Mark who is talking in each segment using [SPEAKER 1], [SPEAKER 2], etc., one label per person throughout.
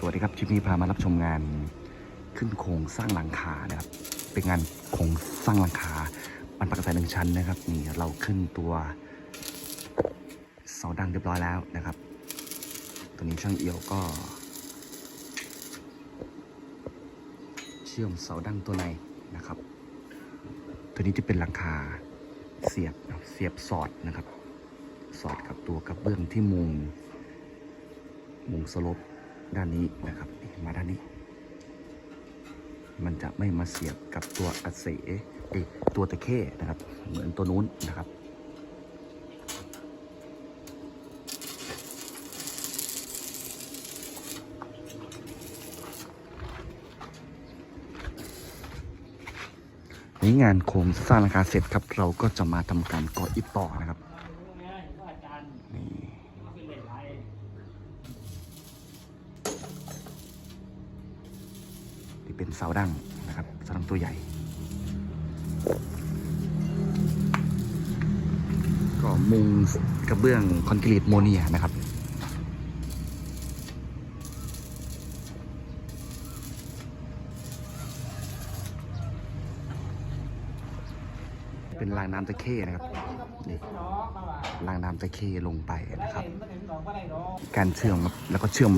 [SPEAKER 1] สวัสดีครับชิปนี้พามารับชมงานขึ้นโครงสร้างหลังคานะครับ เป็นงานโครงสร้างหลังคาบรรพกษาหนึ่งชั้นนะครับนี่เราขึ้นตัวเสาดังเรียบร้อยแล้วนะครับ ตัวนี้ช่างเอี่ยวก็ เชื่อมเสาดังตัวในนะครับ ตัวนี้จะเป็นหลังคาเสียบเสียบสอดนะครับ สอดกับตัวกระเบื้องที่มุงมุงสลบ ด้านนี้นะครับมาด้านนี้ มันจะไม่มาเสียบกับตัวอัดเสเอตัวตะเข้นะครับ เหมือนตัวนู้นนะครับ นี่งานโครงสร้างหลังคาเสร็จครับ เราก็จะมาทำการก่ออิฐต่อนะครับ เป็นเสาดั้งนะครับเสาดั้งตัวใหญ่ ก็มุงกระเบื้องคอนกรีตโมเนียนะครับเป็นรางน้ำตะเข้นะครับนี่รางน้ำตะเข้ลงไปนะครับ การเชื่อมแล้วก็เชื่อม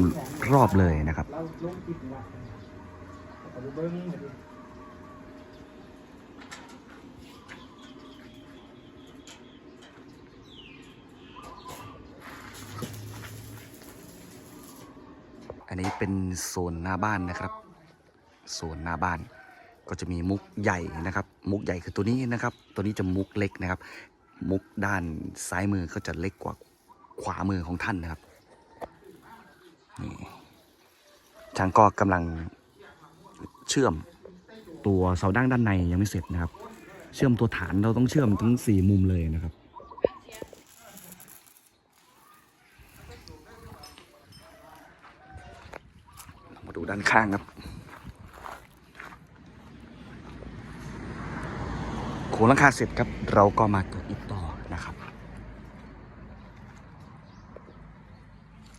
[SPEAKER 1] รอบเลยนะครับ
[SPEAKER 2] ไปเบิ้งดิ
[SPEAKER 1] อันนี้เป็นโซนหน้าบ้านนะครับ โซนหน้าบ้าน ก็จะมีมุกใหญ่นะครับ มุกใหญ่คือตัวนี้นะครับ ตัวนี้จะมุกเล็กนะครับ มุกด้านซ้ายมือก็จะเล็กกว่าขวามือของท่านนะครับนี่ช่างก็กำลัง เชื่อมตัวเสาดั้งด้านในยังไม่เสร็จนะครับ เชื่อมตัวฐานเราต้องเชื่อมทั้งสี่มุมเลยนะครับ มาดูด้านข้างครับโครงหลังคาเสร็จครับ เราก็มาเกิดอีกต่อนะครับ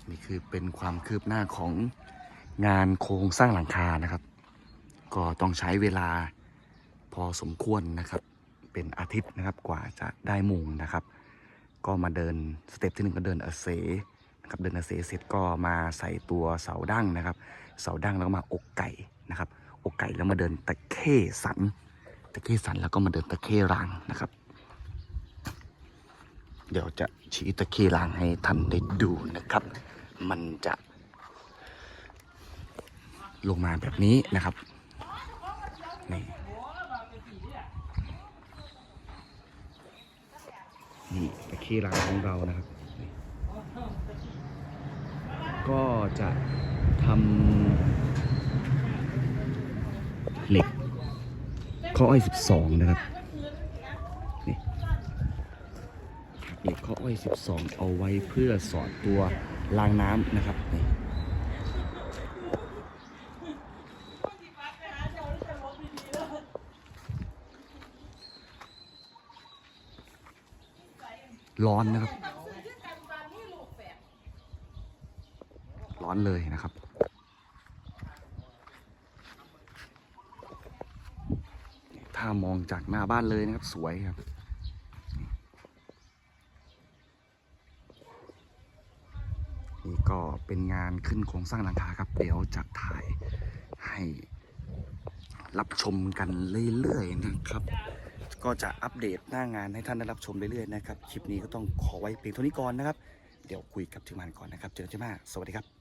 [SPEAKER 1] นี่คือเป็นความคืบหน้าของงานโครงสร้างหลังคานะครับ ก็ต้องใช้เวลาพอสมควรนะครับ เป็นอาทิตย์นะครับกว่าจะได้มุงนะครับ ก็มาเดินสเต็ปที่หนึ่งก็เดินเอเซนะครับเดินเอเซเสร็จก็มาใส่ตัวเสาดั้งนะครับ เสาดั้งแล้วก็มาอกไก่นะครับ อกไก่แล้วมาเดินตะเข้สัน ตะเข้สันแล้วก็มาเดินตะเข้รางนะครับ เดี๋ยวจะชี้ตะเข้รางให้ท่านได้ดูนะครับ มันจะลงมาแบบนี้นะครับ นี่นี่ตะเข้รางของเรานะครับ ก็จะทำเหล็กข้ออ้อย 12 นะครับนี่เหล็กข้ออ้อย 12 เอาไว้เพื่อสอดตัวรางน้ำนะครับนี่ ร้อนนะครับ ร้อนเลยนะครับถ้ามองจากหน้าบ้านเลยนะครับ สวยครับนี่ก็เป็นงานขึ้นโครงสร้างหลังคาครับ เดี๋ยวจะถ่ายให้รับชมกันเรื่อยๆนะครับ ก็จะอัปเดตหน้างานให้ท่านได้รับชมเรื่อยๆนะครับ คลิปนี้ก็ต้องขอไว้เพียงเท่านี้ก่อนนะครับ เดี๋ยวคุยกับทีมงานก่อนนะครับ เจอกันใช่ไหมสวัสดีครับ